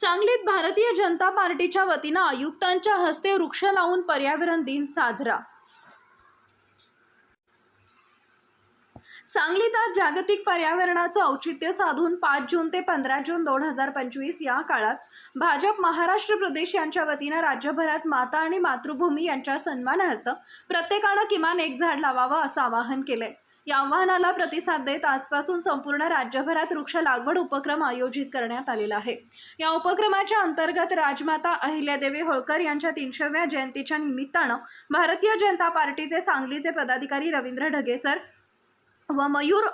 सांगलीत भारतीय जनता पार्टीच्या वतीनं आयुक्तांच्या हस्ते वृक्ष लावून पर्यावरण दिन साजरा. सांगलीत आज जागतिक पर्यावरणाचं औचित्य साधून पाच जून ते पंधरा जून दोन हजार पंचवीस या काळात भाजप महाराष्ट्र प्रदेश यांच्या वतीनं राज्यभरात माता आणि मातृभूमी यांच्या सन्मानार्थ प्रत्येकानं किमान एक झाड लावावं असं आवाहन केलंय. या आव्हानाला प्रतिसाद देत आजपासून संपूर्ण राज्यभरात वृक्ष लागवड उपक्रम आयोजित करण्यात आलेला आहे. या उपक्रमाच्या अंतर्गत राजमाता अहिल्यादेवी होळकर यांच्या तीनशेव्या जयंतीच्या निमित्तानं भारतीय जनता पार्टीचे सांगलीचे पदाधिकारी रवींद्र ढगेसर व मयूर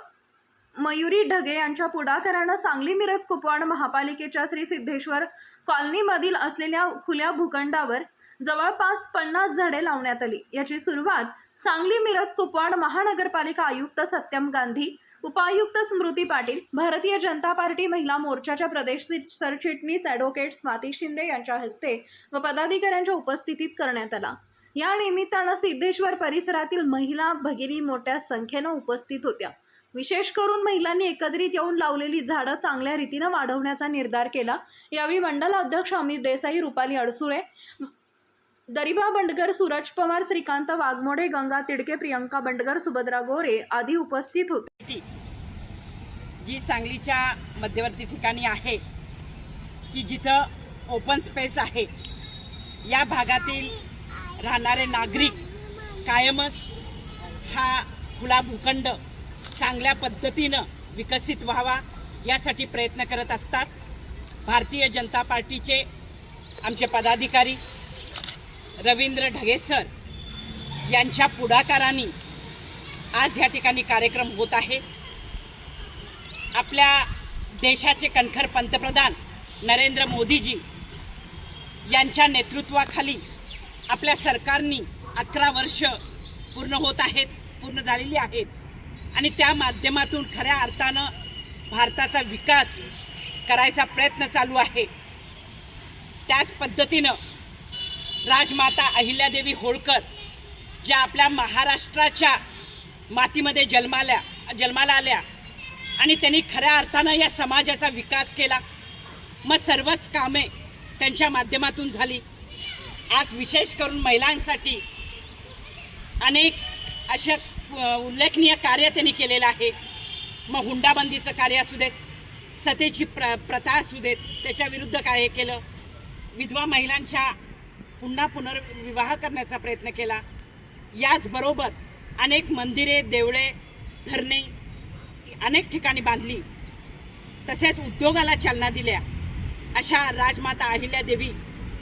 मयुरी ढगे यांच्या पुढाकारानं सांगली मिरज कुपवाड महापालिकेच्या श्री सिद्धेश्वर कॉलनीमधील असलेल्या खुल्या भूखंडावर जवळपास पन्नास झाडे लावण्यात आली. याची सुरुवात सांगली मिरज कुपवाड महानगरपालिका आयुक्त सत्यम गांधी उपायुक्त स्मृती पाटील भारतीय जनता पार्टी महिला मोर्चाच्या प्रदेश सरचिटणीस ॲडव्होकेट स्वाती शिंदे यांच्या हस्ते व पदाधिकाऱ्यांच्या उपस्थितीत करण्यात आला. या निमित्तानं सिद्धेश्वर परिसरातील महिला भगिनी मोठ्या संख्येनं उपस्थित होत्या. विशेष करून महिलांनी एकत्रित येऊन लावलेली झाडं चांगल्या रीतीनं वाढवण्याचा निर्धार केला. यावेळी मंडल अध्यक्ष अमित देसाई रुपाली अडसुळे दरिबा बंडगर सूरज पवार श्रीकांत वाघमोडे गंगा तिडके प्रियंका बंडगर सुभद्रा गोरे आदी उपस्थित होते. जी सांगलीच्या मध्यवर्ती ठिकाणी आहे की जिथं ओपन स्पेस आहे. या भागातील राहणारे नागरिक कायमच हा खुला भूखंड चांगल्या पद्धतीनं विकसित व्हावा यासाठी प्रयत्न करत असतात. भारतीय जनता पार्टीचे आमचे पदाधिकारी रवींद्र ढगे सर यांच्या पुढाकाराने आज ह्या ठिकाणी कार्यक्रम होत आहे. आपल्या देशाचे कणखर पंतप्रधान नरेंद्र मोदीजी यांच्या नेतृत्वाखाली आपल्या सरकारनी अकरा वर्ष पूर्ण होत आहेत पूर्ण झालेली आहेत. आणि त्या माध्यमातून खऱ्या अर्थानं भारताचा विकास करायचा प्रयत्न चालू आहे. त्याच पद्धतीनं राजमाता अहिल्यादेवी होळकर ज्या आपल्या महाराष्ट्राच्या मातीमध्ये जन्माल्या जन्माला आल्या आणि त्यांनी खऱ्या अर्थानं या समाजाचा विकास केला. मग सर्वच कामे त्यांच्या माध्यमातून झाली. आज विशेष करून महिलांसाठी अनेक अशा उल्लेखनीय कार्य त्यांनी केलेलं आहे. मग हुंडाबंदीचं कार्य असू देत सतेची प्र प्रथा असू देत त्याच्याविरुद्ध काय हे केलं? विधवा महिलांच्या पुन्हा पुनर्विवाह करण्याचा प्रयत्न केला. याचबरोबर अनेक मंदिरे देवळे धरणे अनेक ठिकाणी बांधली. तसेच उद्योगाला चालना दिल्या. अशा राजमाता अहिल्यादेवी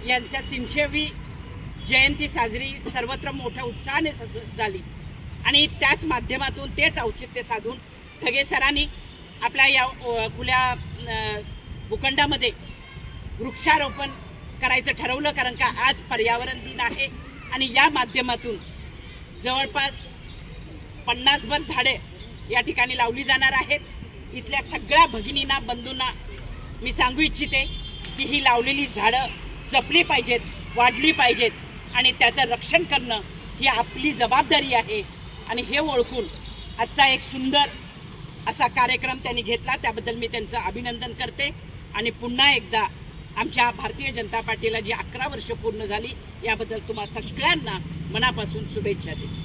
यांच्या तीनशेवी जयंती साजरी सर्वत्र मोठ्या उत्साहाने सज- झाली. आणि त्याच माध्यमातून तेच औचित्य साधून ठगे सरांनी आपल्या या खुल्या भूखंडामध्ये वृक्षारोपण करायचं ठरवलं कारण का आज पर्यावरण दिन आहे. आणि या माध्यमातून जवळपास पन्नासभर झाडे या ठिकाणी लावली जाणार आहेत. इथल्या सगळ्या भगिनींना बंधूंना मी सांगू इच्छिते की ही लावलेली झाडं जपली पाहिजेत वाढली पाहिजेत आणि त्याचं रक्षण करणं ही आपली जबाबदारी आहे. आणि हे ओळखून आजचा एक सुंदर असा कार्यक्रम त्यांनी घेतला. त्याबद्दल मी त्यांचं अभिनंदन करते. आणि पुन्हा एकदा आमच्या भारतीय जनता पार्टीला जी अकरा वर्ष पूर्ण झाली याबद्दल तुम्हा सगळ्यांना मनापासून शुभेच्छा देते.